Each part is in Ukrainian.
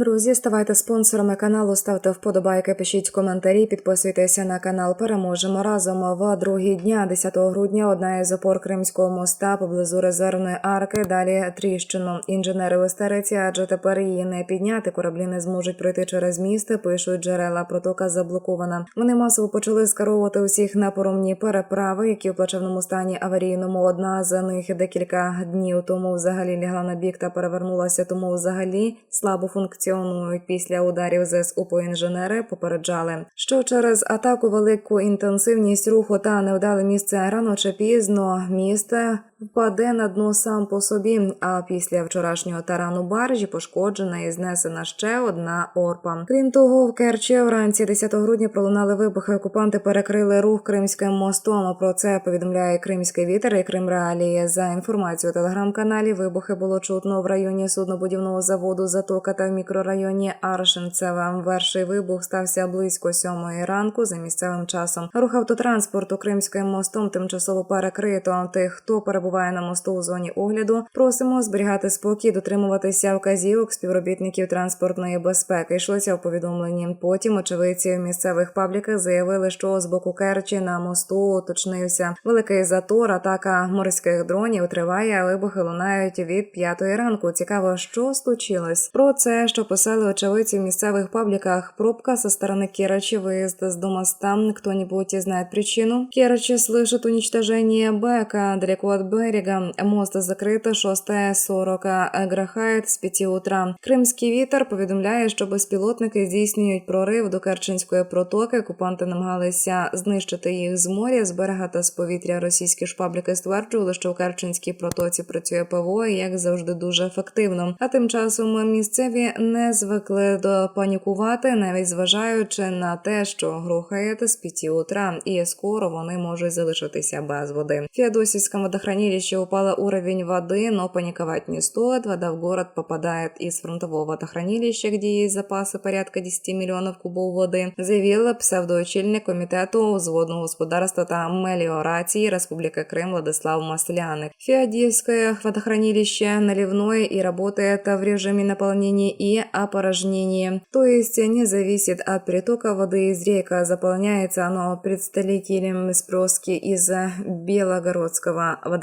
Друзі, ставайте спонсорами каналу, ставте вподобайки, пишіть коментарі, підписуйтеся на канал. Переможемо разом. В другі дня, 10 грудня, одна із опор Кримського моста поблизу резервної арки. Далі тріщину. Інженери в адже тепер її не підняти. Кораблі не зможуть пройти через місто. Пишуть джерела. Протока заблокована. Вони масово почали скеровувати усіх на поромні переправи, які в плачевному стані аварійному. Одна з них декілька днів тому взагалі лягла на бік та перевернулася. Тому взагалі слабо функціонують після ударів ЗСУ по інженери. Попереджали, що через атаку велику інтенсивність руху та невдале місце рано чи пізно місце впаде на дно сам по собі. А після вчорашнього тарану баржі пошкоджена і знесена ще одна орпа. Крім того, в Керчі вранці 10 грудня пролунали вибухи. Окупанти перекрили рух Кримським мостом. Про це повідомляє Кримський вітер і Крим Реалії. За інформацією телеграм-каналі, вибухи було чутно в районі суднобудівного заводу Затока та в мікрорайоні Аршинцева. Перший вибух стався близько сьомої ранку за місцевим часом. Рух автотранспорту Кримським мостом тимчасово перекрито. Тих, хто перебуває на мосту у зоні огляду, просимо зберігати спокій, дотримуватися вказівок співробітників транспортної безпеки. Йшлося в повідомленні. Потім очевидці в місцевих пабліках заявили, що з боку Керчі на мосту уточнився великий затор. Атака морських дронів триває, а вибухи лунають від п'ятої ранку. Цікаво, що случилось. Про це, що писали очевидці в місцевих пабліках. Пробка со сторони Керчи, выезд с дома там кто-нибудь знает причину. Керчи слышит уничтожение Бека далеко от берега. Мост закрит 6.40. Грахает з 5 утра. Кримський вітер повідомляє, що безпілотники здійснюють прорив до Керченської протоки. Окупанти намагалися знищити їх з моря, з берега та з повітря. Російські ж пабліки стверджували, що в Керченській протоці працює ПВО, і, як завжди, дуже ефективно. А тим часом місцеві не звикли до панікувати, навіть зважаючи на те, що грохає з 5 утра, і скоро вони можуть залишитися без води. В Феодосийском водохранилище упала уровень воды, но паниковать не стоит. Вода в город попадает из фронтового водохранилища, где есть запасы порядка 10 миллионов кубов води, заявила псевдоочільник комітету зводного господарства та меліорації Республіки Крим Владислав Масляник. Феодосийское водохранилище наливное и работает в режиме наполнения и опорожнения, то есть не зависит от притока воды из река. Заполняется оно представителем спроски из Белогородского водохранилища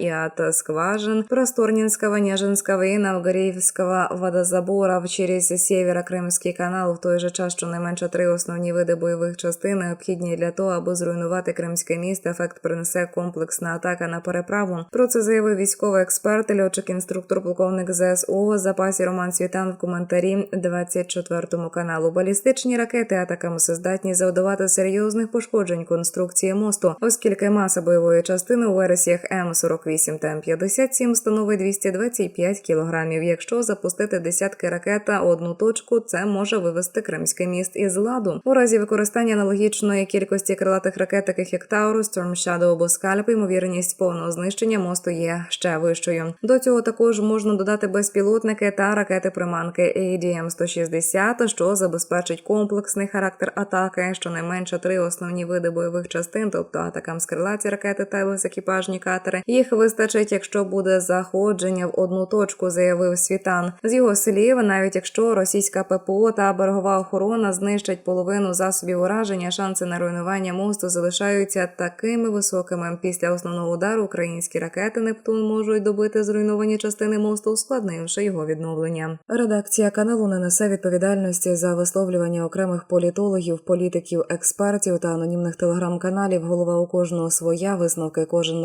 и от скважин Просторнинского, Нежинского и Новгородского водозаборов через Сєвєро-Кримський канал в той же час, що найменше три основні види бойових частин необхідні для того, аби зруйнувати кримське місто. Ефект принесе комплексна атака на переправу. Про це заявив військовий експерт, льотчик інструктор полковник ЗСУ запасі Роман Світан в коментарі 24 каналу. Балістичні ракети атаками здатні завдавати серйозних пошкоджень конструкції мосту, оскільки маса бойової частини у вересіях М48 та М57 становить 225 кілограмів. Якщо запустити десятки ракет та одну точку, це може вивести кримський міст із ладу. У разі використання аналогічної кількості крилатих ракет, таких як Таурус, Storm Shadow або Скальп, ймовірність повного знищення мосту є ще вищою. До цього також можна додати безпілотники та ракети приманки ADM-160, що забезпечить комплексний характер атаки, щонайменше три основні види бойових частин, тобто атакам з крилаті ракети та безекіпажні катери. Їх вистачить, якщо буде заходження в одну точку, заявив Світан. З його слів, навіть якщо російська ППО та берегова охорона знищать половину засобів ураження, шанси на руйнування мосту залишаються такими високими. Після основного удару українські ракети Нептун можуть добити зруйновані частини мосту, ускладнивши його відновлення. Редакція каналу не несе відповідальності за висловлювання окремих політологів, політиків, експертів та анонімних телеграм-каналів. Голова у кожного своя висновки кожен